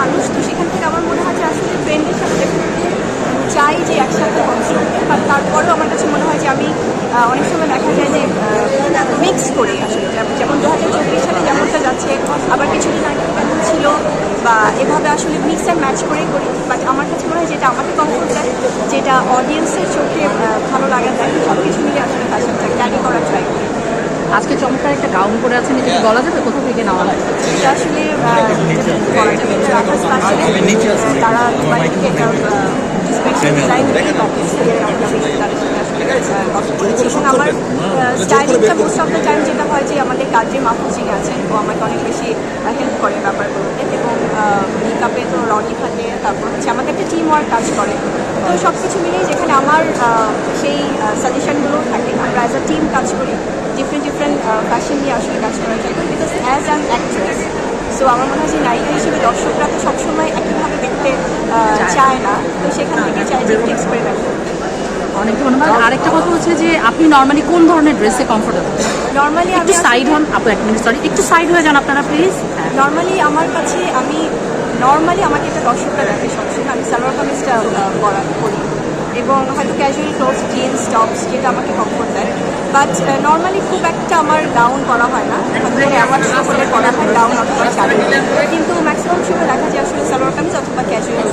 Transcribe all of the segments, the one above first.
মানুষ, তো সেখান থেকে আমার মনে হয় যে আসলে ফ্রেন্ডের সাথে definitely চাই যে একসাথে কনস করতে বাট তারপরেও আমার কাছে মনে হয় যে আমি অনেক সময় দেখা যায় যে মিক্স করি আসলে। যেমন- দু হাজার চব্বিশ সালে যেমনটা যাচ্ছে, আবার কিছুদিন আগে ছিল বা এভাবে আসলে মিক্স অ্যান্ড ম্যাচ করেই করি। বাট আমার কাছে মনে হয় যেটা আমাকে কমফোর্ট দেয়, যেটা অডিয়েন্সের চোখে ভালো লাগা যায় সব কিছু মিলে আসলে ফ্যাশনটা ক্যারি করার ট্রাই করি আজকে চমৎকার একটা গাউন পরে আছেন এটা কি বলা যাবে কোথা থেকে নেওয়া হয় এটা আসলে বলা যাবে তারা স্টাইলিংটা মোস্ট অফ দ্য টাইম যেটা হয় যে আমাদের কাজে মাহফুজ আছেন ও আমাকে অনেক বেশি হেল্প করে ব্যাপারগুলোতে এবং মেকআপে তো রনি থাকে তারপর হচ্ছে আমাদের একটা টিম ওয়ার্ক কাজ করে তো সব কিছু মিলিয়ে যেখানে আমার আহ, সেই সাজেশনগুলো থাকে। আমরা অ্যাজ আ টিম কাজ করি। ডিফারেন্ট ডিফারেন্ট ফ্যাশন নিয়ে আসলে কাজ করা যায় because as an actress so আমার মনে হয় যে নায়িকা হিসেবে দর্শকরা তো সবসময় একইভাবে দেখতে চায়। না। তো সেখান থেকে চাই যে একটু এক্সপেরিমেন্ট অনেক ধন্যবাদ। আরেকটা কথা হচ্ছে যে আপনি নর্মালি কোন ধরনের ড্রেসে কমফোর্টেবল নর্মালি একটু সাইড হন। আপু এক মিনিট সরি একটু সাইড হয়ে যান আপনারা প্লিজ হ্যাঁ। নর্মালি আমার কাছে আমি নর্মালি আমাকে একটা দর্শকরা দেখে সবসময়। আমি সালোয়ার কামিজটা পরা করি এবং হয়তো ক্যাজুয়াল ক্লোথস জিন্স টপস যেটা আমাকে কমফোর্ট দেয়। বাট নর্মালি খুব একটা আমার ডাউন করা হয় না। আমার শো করে হয় ডাউন অথবা শাড়ি। কিন্তু ম্যাক্সিমাম সময় দেখা যায় আসলে সালোয়ার কামিজ অথবা ক্যাজুয়াল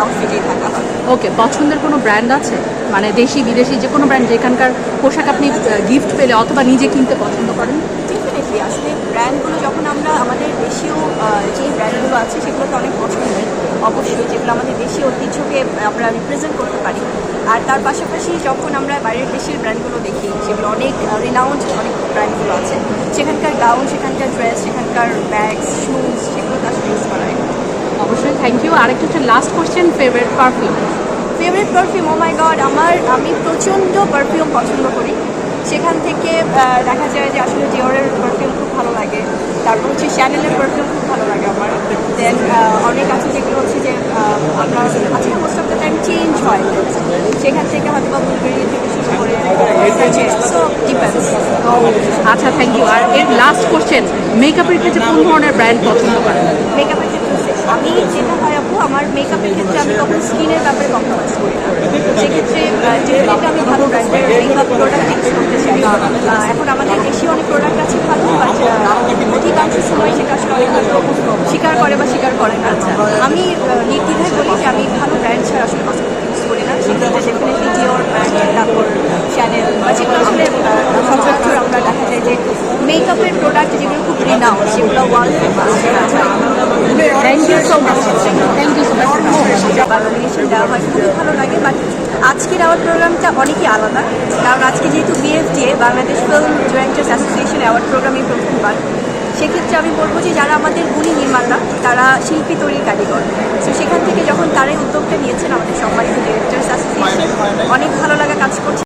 আউটফিটেই থাকা হয়। ওকে পছন্দের কোনো ব্র্যান্ড আছে? মানে দেশি বিদেশি যে কোনো ব্র্যান্ড যেখানকার পোশাক আপনি গিফট পেলে অথবা নিজে কিনতে পছন্দ করেন? ডেফিনেটলি আসলে ব্র্যান্ডগুলো যখন আমরা আমাদের দেশীয় যে ব্র্যান্ডগুলো আছে সেগুলো তো অনেক পছন্দের অবশ্যই যেগুলো আমাদের দেশীয় ঐতিহ্যকে আমরা রিপ্রেজেন্ট করতে পারি। আর তার পাশাপাশি যখন আমরা বাইরের দেশের ব্র্যান্ডগুলো দেখি সেগুলো অনেক রিনাউন্ড অনেক ব্র্যান্ডগুলো আছে। সেখানকার গাউন সেখানকার ড্রেস সেখানকার ব্যাগস শুজ সেগুলো তো আসলে ইউজ করা হয়। অবশ্যই থ্যাংক ইউ আরেকটা হচ্ছে last question favourite perfume favourite perfume oh my god আমার আমি প্রচণ্ড পারফিউম পছন্দ করি। সেখান থেকে দেখা যায় যে আসলে ডিওরের পারফিউম খুব ভালো লাগে। তারপর হচ্ছে শ্যানেলের পারফিউম খুব ভালো লাগে আমার। দেন অনেক আছে যেগুলো হচ্ছে যে আমরা আজকে most of the time change হয়। সেখান থেকে হয়তো বা বুলবেরি থেকে শুরু করে সো ডিপেন্ডস আচ্ছা থ্যাংক ইউ আর এর লাস্ট কোশ্চেন মেকআপের ক্ষেত্রে কোন ধরনের ব্র্যান্ড পছন্দ করেন? মেকআপের ক্ষেত্রে আমি যেটা হয় আপু আমার মেকআপের ক্ষেত্রে আমি কখন স্কিনের ব্যাপারে কম্প্রোমাইজ করি না। সেক্ষেত্রে ডেফিনেটলি আমি ভালো ব্র্যান্ডের মেকআপ প্রোডাক্ট ইউজ করতে এখন আমাদের দেশে অনেক প্রোডাক্ট আছে ভালো অধিকাংশ সময় সেটা আসলে অনেক স্বীকার করে বা স্বীকার করে না আমি নির্দ্বিধায় বলি যে আমি ভালো ব্র্যান্ড ছাড়া আসলে কসমেটিক ইউজ করি না সেক্ষেত্রে ডেফিনেটলি ডিওর ব্র্যান্ড তারপর চ্যানেল বা যেগুলো আসলে সচরাচর আমরা দেখা যায় যে মেকআপের প্রোডাক্ট যেগুলো খুব রিনাউন্ড সেগুলো famous thank you so much thank you so much দেওয়া হয় খুবই ভালো লাগে বাট আজকের আমার প্রোগ্রামটা অনেকই আলাদা, কারণ আজকে যেহেতু বিএফডিএ বাংলাদেশ ফিল্ম জয়েন্টার্স অ্যাসোসিয়েশন অ্যাওয়ার্ড প্রোগ্রামে প্রথমবার, সেক্ষেত্রে আমি বলব যে যারা আমাদের গুণী নির্মাতা, তারা শিল্পী তৈরির কারিগর। তো সেখান থেকে যখন তারাই উদ্যোগটা নিয়েছেন আমাদের সম্মানিত ডিরেক্টার্স অ্যাসোসিয়েশন অনেক ভালো লাগা কাজ করছে।